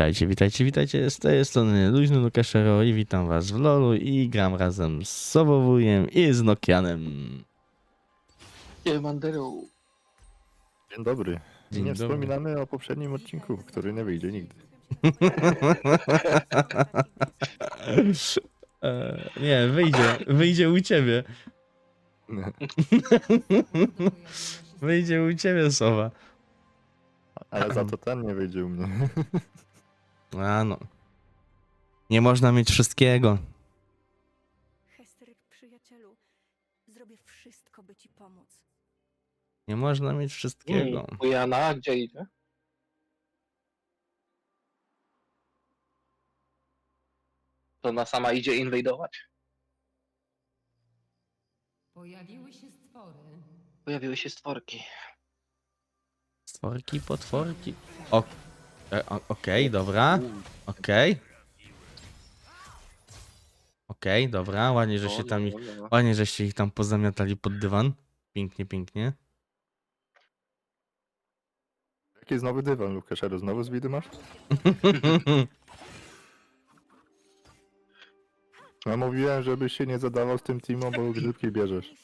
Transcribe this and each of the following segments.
Witajcie, witajcie, witajcie. Z tej strony Luźny Lukaszero i witam was w LoLu i gram razem z Sobowujem i z Nokianem. Nie, Mandero. Dzień dobry. Dzień nie dobry. wspominamy o poprzednim odcinku, który nie wyjdzie nigdy. E, nie, wyjdzie, wyjdzie u ciebie. Wyjdzie u ciebie, Sowa. Ale za to ten nie wyjdzie u mnie. A no. Nie można mieć wszystkiego. Hester, przyjacielu, zrobię wszystko, by ci pomóc. Nie można mieć wszystkiego. Mm, Ujana, gdzie idzie? To ona sama idzie inwajdować? Pojawiły się stwory. Pojawiły się stworki. Stworki, potworki. O, e, o, Okej, dobra. Okej. Okej, dobra. Ładnie, że się tam ich Ładnie, żeście ich tam pozamiatali pod dywan. Pięknie, pięknie. Jaki znowu dywan, Lukaszero? Znowu z widy masz? Ja mówiłem, żebyś się nie zadawał z tym teamem, bo grzybki bierzesz.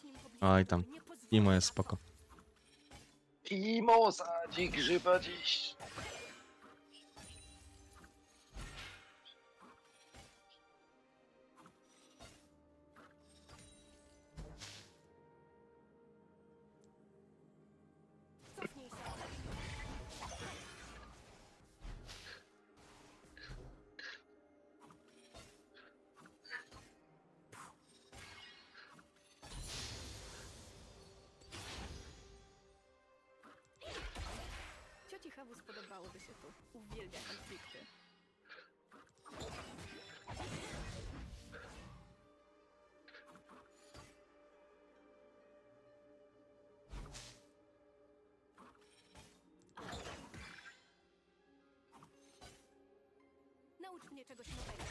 Oj tam. Imo jest spoko. Imo, sadzi grzyba dziś. Naucz mnie czegoś nowego.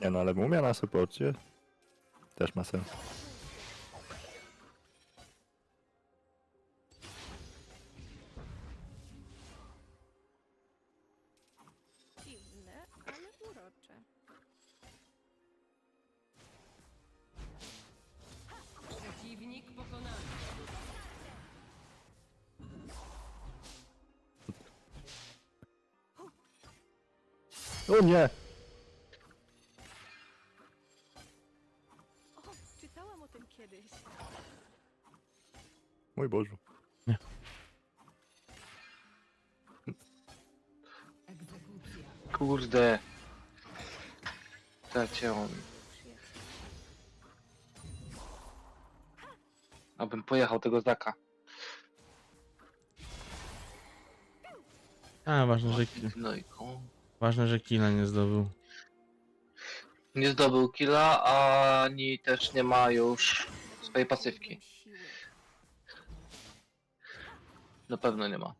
Nie no, ale umia na supporcie. Też ma sens. O nie! O, czytałam o tym kiedyś. Mój Bożu. Egzekucja. Kurde. Dacie on. Abym pojechał tego Zaka. A, ważne, że, No i ku. Ważne, że killa nie zdobył. Nie zdobył killa, ani też nie ma już swojej pasywki. Na pewno nie ma.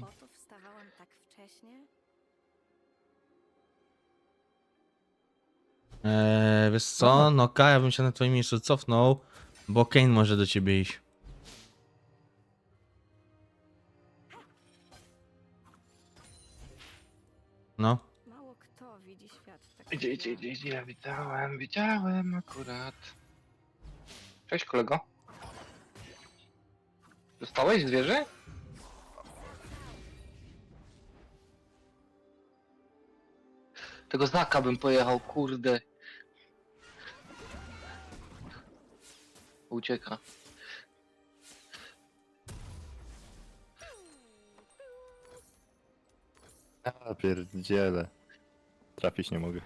Po to wstawałam tak wcześnie? Eee, wiesz co? Noka, ja bym się na twoim miejscu cofnął, bo Kane może do ciebie iść. No. Mało kto widzi świat tak. Idzie, idzie, idzie, idzie. Ja widziałem, widziałem akurat. Cześć kolego. Dostałeś zwierzę? Tego znaka bym pojechał, kurde. Ucieka. Ja pierdziele. Trafić nie mogę.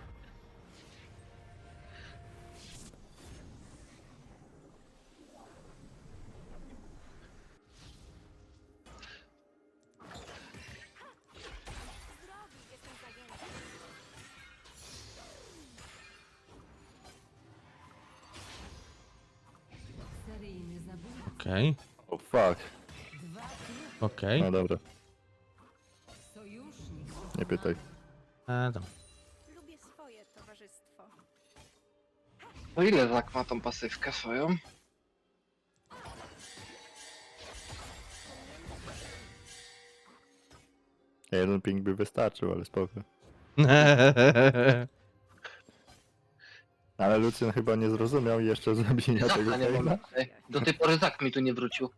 Okej, O oh, fuck. okej. No dobra, nie pytaj. E, dobra. Lubię swoje towarzystwo. O ile Zak tą pasywkę swoją? Jeden ping by wystarczył, ale spoko. Ale Lucjan chyba nie zrozumiał jeszcze zrobienia tego nie. Ej, Do tej pory Zak mi tu nie wrócił.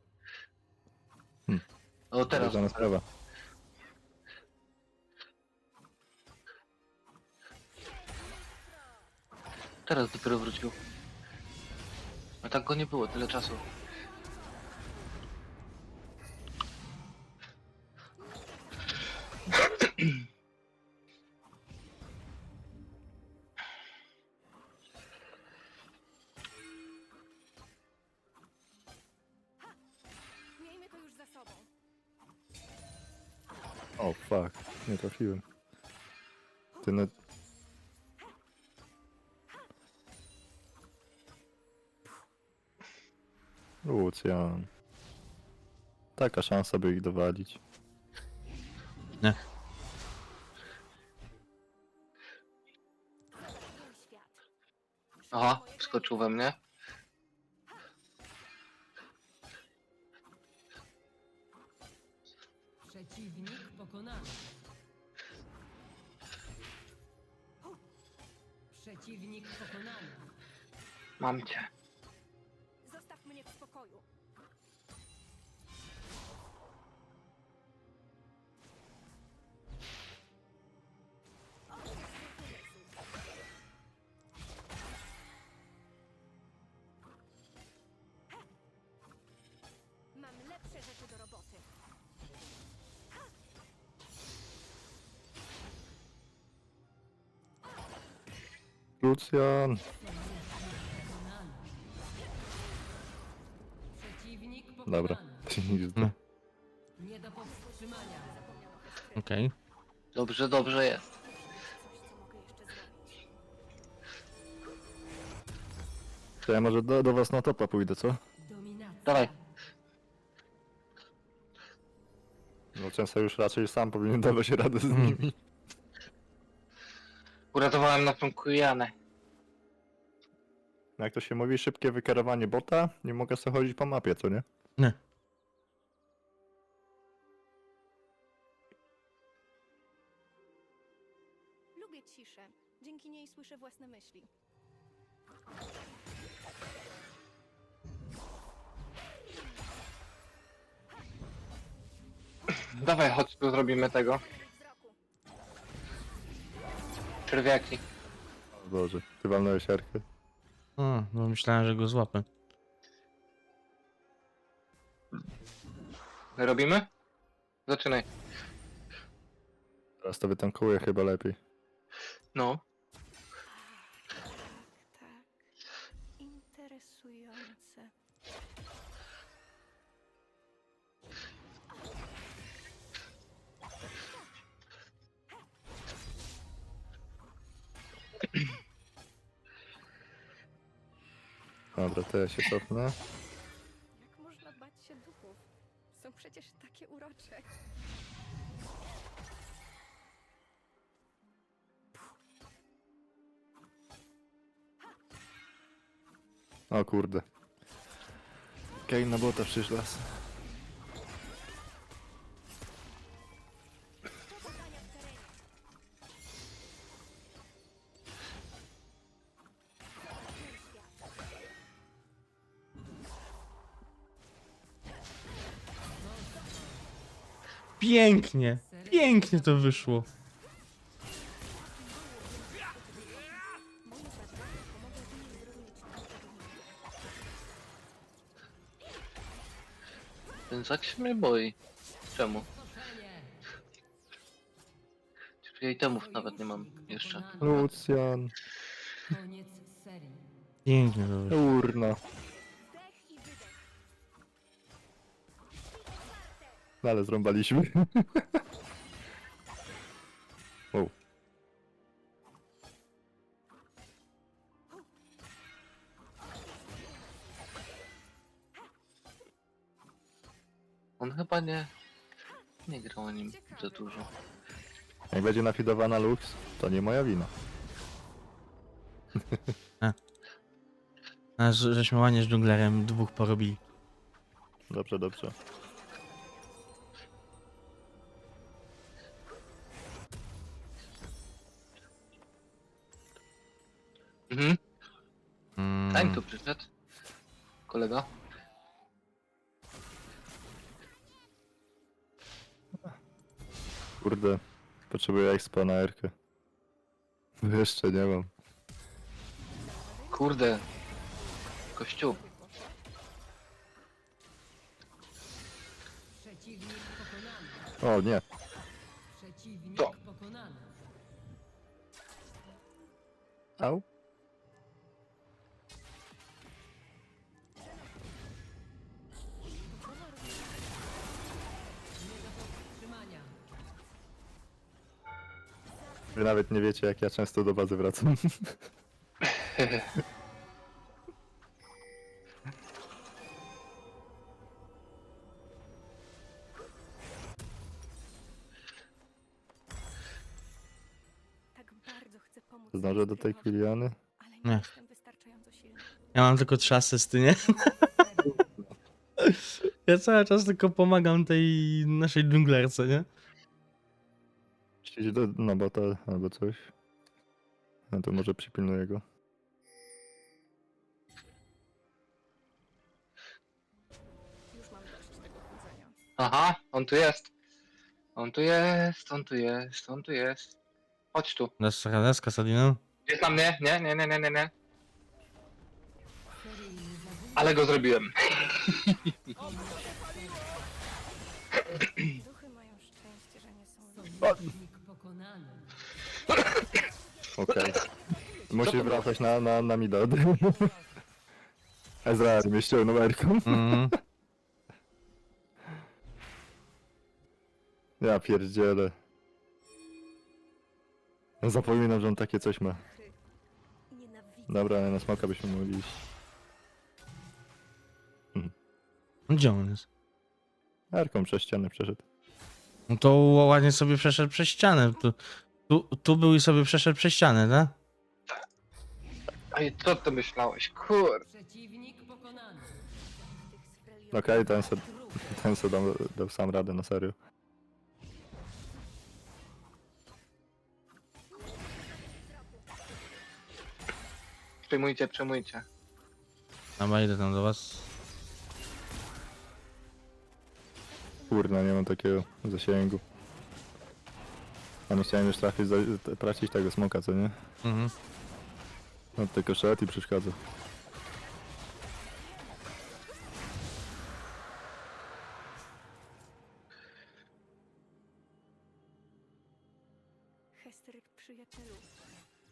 Hmm. O teraz. Żadna sprawa. Teraz dopiero wrócił. A tak go nie było tyle czasu. Taka szansa, by ich dowalić. Nie. Aha, wskoczył we mnie. Przeciwnik pokonany. Przeciwnik pokonany. Mam cię. Zostaw mnie w spokoju. Pokonany. Dobra. No. Nie do powstrzymania. Okej. Dobrze, dobrze jest. Coś, co mogę jeszcze zrobić. To ja może do, do was na topa pójdę, co? Dominacja. Dawaj. Lucjan sobie już raczej sam powinien dawać radę z Hmm. nimi. Uratowałem naszą Kujanę. Jak to się mówi, szybkie wykierowanie bota, nie mogę sobie chodzić po mapie, co nie? Nie. Lubię ciszę. Dzięki niej słyszę własne myśli. Dawaj, chodź tu zrobimy tego. Wzroku. Czerwiaki. O Boże, ty walnąłeś arkę. O, no myślałem, że go złapę. Robimy? Zaczynaj. Teraz to wytankuję chyba lepiej. No. Tak. Interesujące. Dobra, to ja się cofnę. Jak można bać się duchów? Są przecież takie urocze. O kurde. Kane na bota przyszła. Pięknie! Pięknie to wyszło. Ten Zak się mnie boi. Czemu? Ja itemów nawet nie mam jeszcze. Koniec serii. Pięknie to wyszło. Urno. No ale zrąbaliśmy. o. On chyba nie... Nie grał o nim za dużo. Jak będzie nafidowana Lux, to nie moja wina. A, że- żeśmy ładnie z dżunglerem dwóch porobili. Dobrze, dobrze. Kolega. Kurde, potrzebuję expa na erkę. Jeszcze nie mam. Kurde. Kościół. Przeciwnik pokonany. O nie, Przeciwnik To. pokonany. au. Wy nawet nie wiecie, jak ja często do bazy wracam. Tak bardzo chcę pomóc. Zdążę do tej Mistrzowi, Kiliany? Ale Nie. nie jestem wystarczająco silny. Ja mam tylko trzy asysty, nie? Ja cały czas tylko pomagam tej naszej dżunglerce, nie? Idzie do, na bota albo coś. No to może przypilnuję go. Już mam dość tego. Aha, on tu jest. On tu jest, on tu jest, on tu jest. Chodź tu. Dasz radę z Kasadiną? Jest na mnie? Nie, nie, nie, nie, nie, nie. Ale go zrobiłem. Duchy mają szczęście, że nie są. Okej. Musisz wracać na, na, na mida. Ezra mnie ściągnął erką. Mhm. Ja pierdzielę. No zapominam, że on takie coś ma. Nienawidzę. Dobra, ale na smoka byśmy mogli iść. Gdzie on jest? Erką przez ścianę przeszedł. No to ładnie sobie przeszedł przez ścianę. Tu, tu, tu był i sobie przeszedł przez ścianę, tak? Ej, co ty myślałeś? Kur... Przeciwnik pokonany. Okej, ten se, ten se dał, dał sam radę, na serio. Przejmujcie, przejmujcie. Dobra, idę tam do was. Kurna, nie mam takiego zasięgu. A nie chciałem już trafić, za, tracić tego smoka, co nie? Mhm. No tylko szedł i przeszkadza. Przyjacielu.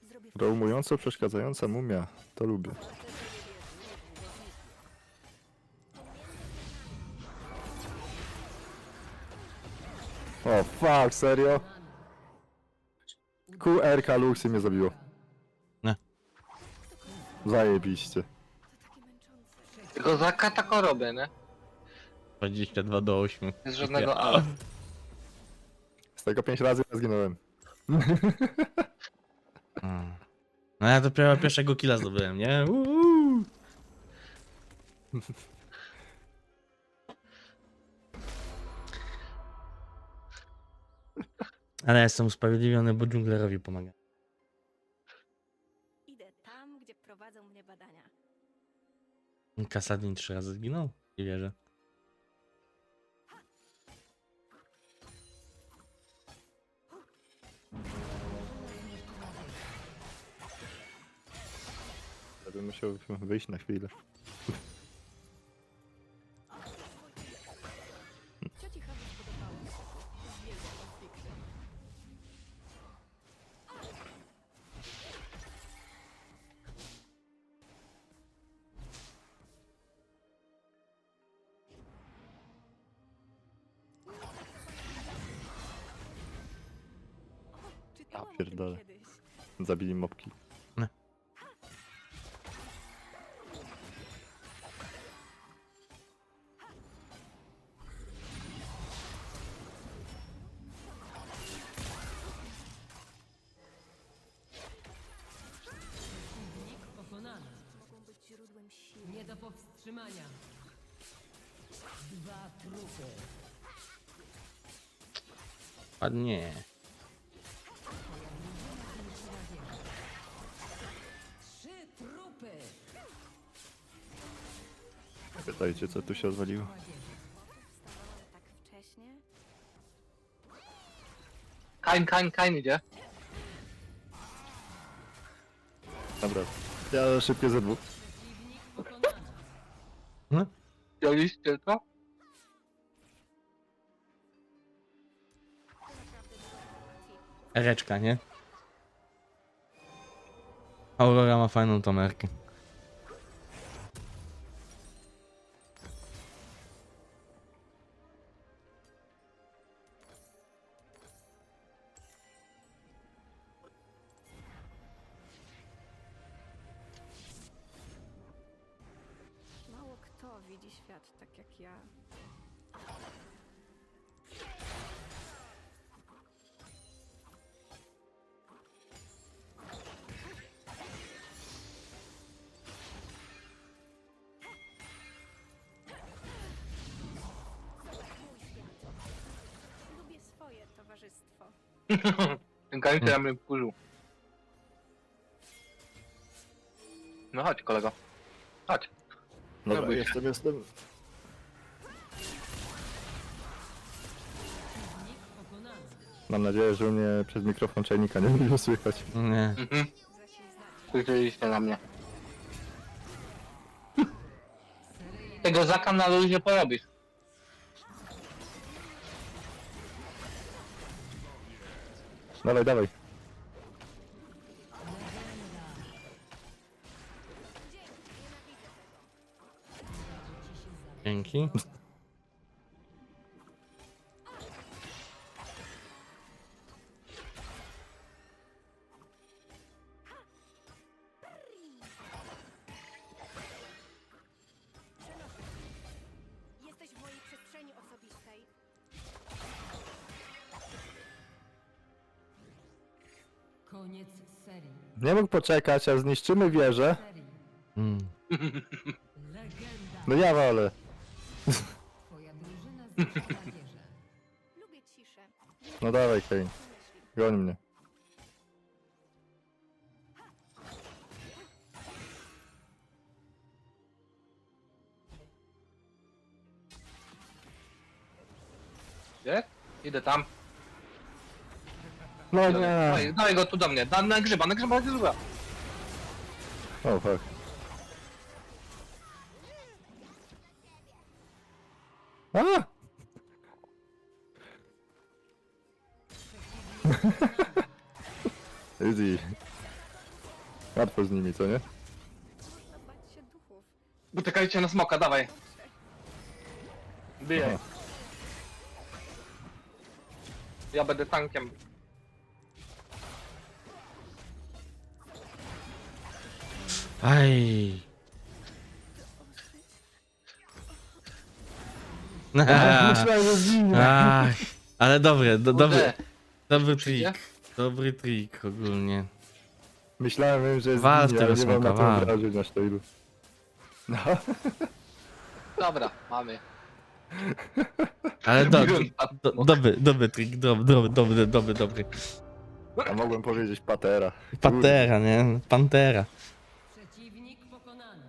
Zrobię Roumująco przeszkadzająca mumia. To lubię. O fuck, serio? QRK Luxy mnie zabiło. Nie. Zajebiście. To takie męczące. Tylko za katako robię, nie? 22 do 8. Bez żadnego Ja- ale. Z tego 5 razy ja zginąłem. Mm. No ja dopiero pierwszego killa zdobyłem, nie? Uuu. Ale jestem usprawiedliwiony, bo dżunglerowi pomaga. Idę tam, gdzie prowadzą mnie badania. Kasadin trzy razy zginął? Nie wierzę. Ja bym musiał wyjść na chwilę. Pierdolę. Zabili mopki. Przeciwnik pokonany. Mogą być źródłem siły wstrzymania. Dwa trupy. Ładnie. Pytajcie, co tu się odwaliło. Tak wcześnie. Kain, Kain, Kain idzie. Dobra. Ja szybkie ze dwóch. No, Wzięliście to? Ereczka, nie? Aurora ma fajną tomerkę. Widzi świat tak jak ja. Towarzystwo. Ten mnie wkurzył. No chodź kolego. Chodź. Dobra, Próbuj się. jestem, jestem. Mam nadzieję, że mnie przez mikrofon czajnika nie będzie słychać. Nie. Mhm. Spojrzeliście na mnie. Tego zaka na luzie porobisz. Dawaj, dawaj. Dzięki. Jesteś w mojej przestrzeni osobistej. Koniec serii. Nie mógł poczekać, a zniszczymy wieżę. Serii. Mm. Legenda. No ja wolę. Lubię ciszę. No dawaj, Kane. Goń mnie. Gdzie? Idę tam. No nie. Dawaj, dawaj go tu do mnie. Da, na grzyba, na grzyba, na grzyba. O, fuck. A! Łatwo z nimi, co nie? Można bać się duchów. Utykajcie na smoka, dawaj. Bijaj. Aha. Ja będę tankiem. Aj. Myślałem, że zginie. Ach, ale dobre, do, dobry, Kurde, dobry trik. Dobry trik ogólnie. Myślałem, że Wal w zginie, ale nie mam na wal. wrażeń na sztejlu. No. Dobra, mamy. Ale do, do, do, dobry, dobry trik, dobry, dobry, dobry, dobry, dobry. A mogłem powiedzieć patera. Pantera, nie? Pantera. Przeciwnik pokonany.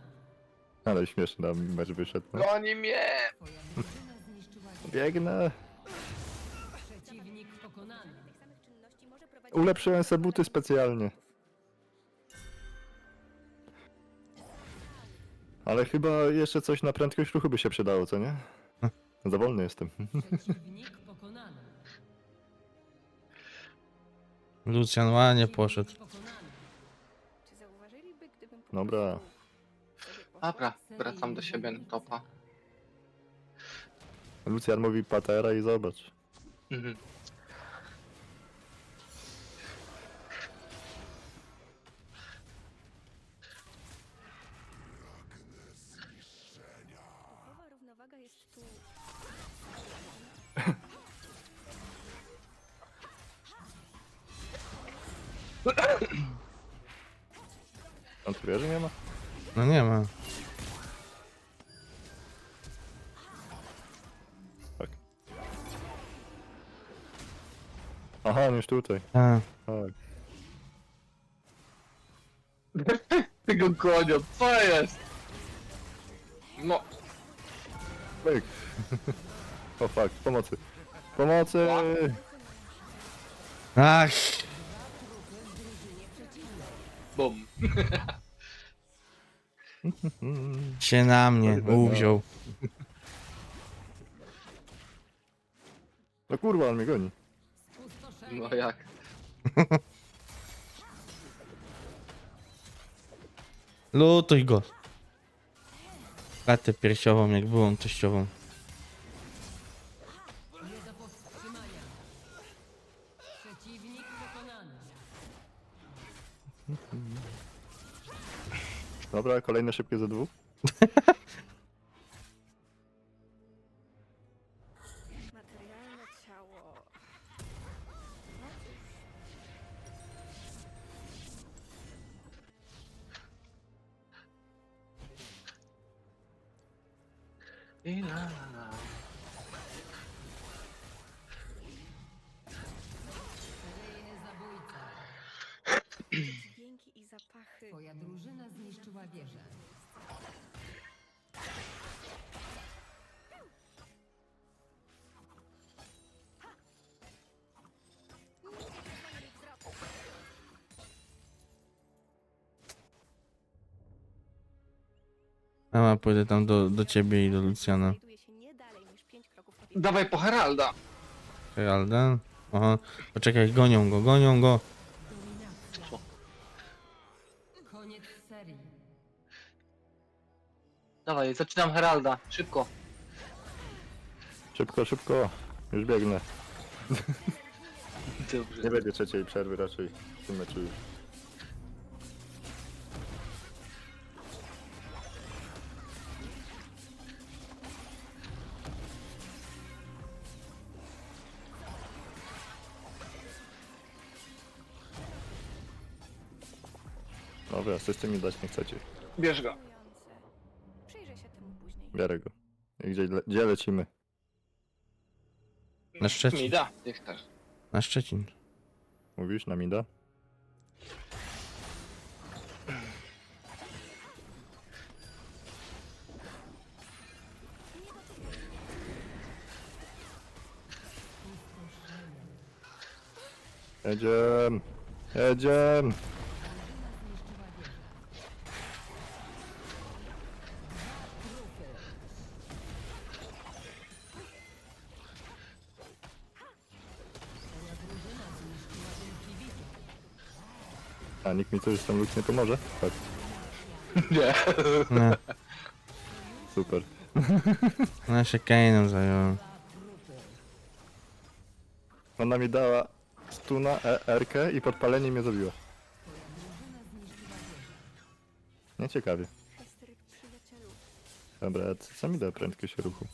Ale śmieszny nam mecz wyszedł. No. Goni mnie! Twoja drużyna zniszczyła wieżę. Biegnę. Przeciwnik pokonany. Ulepszyłem se buty specjalnie. Ale chyba jeszcze coś na prędkość ruchu by się przydało, co nie? Za wolny jestem. Przeciwnik pokonany. Lucian ładnie poszedł. Przeciwnik pokonany. Czy zauważyliby, gdybym po Dobra. prostu sobie poszła? Dobra, wracam do siebie na topa. Lucian mówi patera i zobacz. Mhm. Aha, on już tutaj. A, Tak. Tego konia, co jest? No, Myk. o fuck, pomocy. Pomocy! Ach, bum. się na mnie uwziął. No kurwa, on mnie goni. No jak? Lutuj go. Klatę piersiową, jak byłą teściową. Nie do powstrzymania. Przeciwnik pokonany. Dobra, kolejne szybkie ze dwóch. A pójdę tam do, do ciebie i do Luciana. Dawaj po Heralda. Heralda? Aha, poczekaj, gonią go, gonią go. Dominacja. Koniec serii. Dawaj, zaczynam Heralda. Szybko. Szybko, szybko. Już biegnę. Dobrze. Nie będzie trzeciej przerwy raczej w tym meczu już. Dobra, asysty mi dać nie chcecie. Bierz go. Przyjrzę się temu później. Biorę go. I gdzie, le- gdzie lecimy? Na Szczecin. Mi da, jak chcesz. Na Szczecin. Mówisz na Mida? Jedziemy! Jedziemy! A nikt mi ten luk nie pomoże? Tak, Nie. Nie, super. no się Kane'em zająłem. Ona mi dała stuna, e, R-kę i podpalenie mnie zabiło. Nieciekawie. Hestryk przyjacielu. Dobra, a co co mi da prędkość ruchu?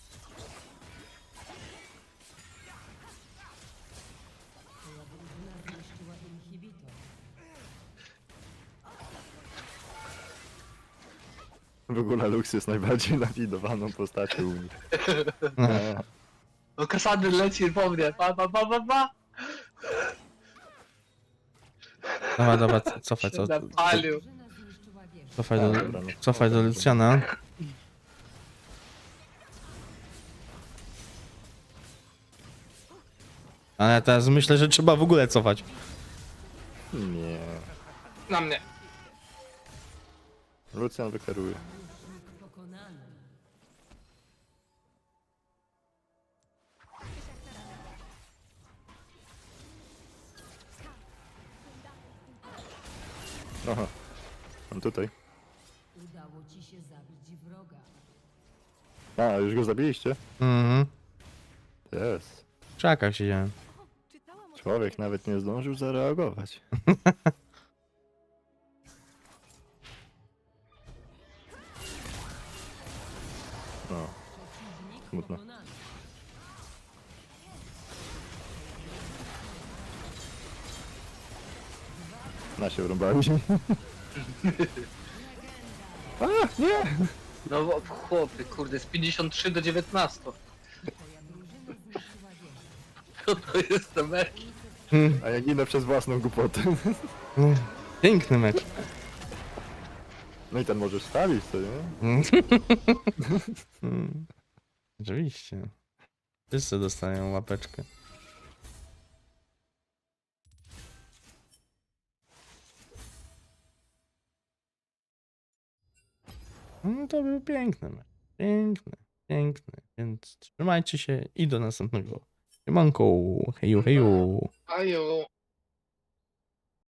W ogóle Lux jest najbardziej nawidowaną postacią u nich. No. Kasandry leci po mnie. Pa, pa, pa, pa, pa. Dobra, dobra, co- cofaj, co, Się napalił. Drużyna zniszczyła wieżę. cofaj do, dobra, no. cofaj do Luciana. Ale teraz myślę, że trzeba w ogóle cofać. nie. Na mnie. Lucian wykeruje. Tutaj. Udało ci się zabić wroga. A, już go zabiliście? Mhm. Jest. Krzakach siedziałem. Czytałam o Człowiek nawet nie zdążył zareagować. No, Przeciwnik Smutno. pokonany. na się wrąbałem. A, nie! No bo- chłopie, kurde, z 53 do 19. Twoja drużyna zniszczyła wieżę. Co to jest za mecz? Unicestwienie. Mm, A ja ginę przez własną głupotę. Piękny mecz. No i ten możesz stawić, co nie? Mm. Mm. Oczywiście. Wszyscy dostają łapeczkę. To był piękny mecz. Piękny, piękny. Więc trzymajcie się i do następnego. Siemanko, heju, heju. Ajo.